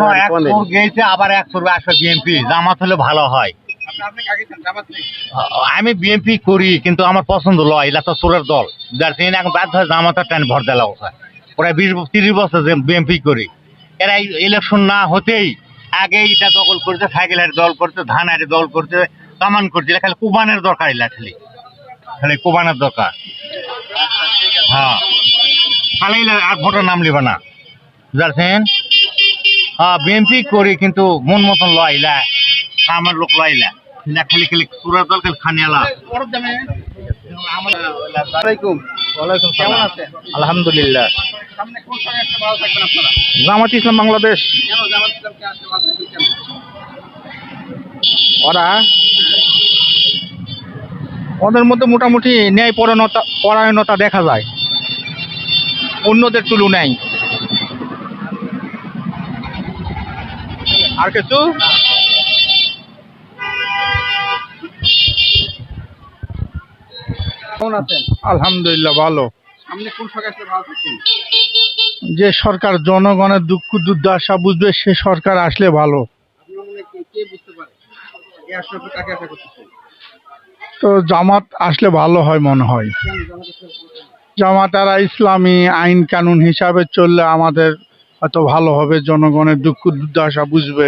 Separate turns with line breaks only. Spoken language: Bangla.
কোনো এক সুর গেয়েছে আবার এক সুর আসবে বিএনপি। জামাত হলে ভালো হয়। আমি বিএনপি করি কিন্তু আমার পছন্দ লয় এটা তো সুরের দল। যার জন্য এখন বাধ্য হয় জামাতের টান ভর দেওয়া হয় প্রায় বিশ তিরিশ বছর বিএনপি করি। এরা ইলেকশন না হতেই আগে এটা দখল করতে সাইকেল হাটে দল করতে ধান হাটে দল করতে কামান করতে খালি কুবানের দরকার এলা খালি। খালি কুবানের দরকার। হ্যাঁ। খালি আর ভোটের নাম লিবে না। হ্যাঁ বিএনপি করি কিন্তু মন মতন লয়লা আমার লোক লয়লা না খালি খালি দল খালি খানিয়ালা আলহামদুলিল্লাহ।
সামনে কোন সঙ্গে আসলে ভালো থাকবেন আপনারা?
জামাত ইসলাম বাংলাদেশ।
কেন জামাত ইসলামকে আসলে ভালো থাকবেন কেন?
ওরা ওদের মধ্যে মোটামুটি ন্যায় পরায়ণতা পরায়ণতা দেখা যায়। অন্যদের তুলনায়। আর কিছু?
কেমন আছেন?
আলহামদুলিল্লাহ ভালো।
সামনে কোন সঙ্গে ভালো থাকবেন
যে সরকার জনগণের দুঃখ দুর্দশা বুঝবে সে সরকার আসলে ভালো। তো জামাত আসলে ভালো হয় মনে হয়। জামাতারা ইসলামী আইন কানুন হিসাবে চললে আমাদের হয়তো ভালো হবে জনগণের দুঃখ দুর্দশা বুঝবে।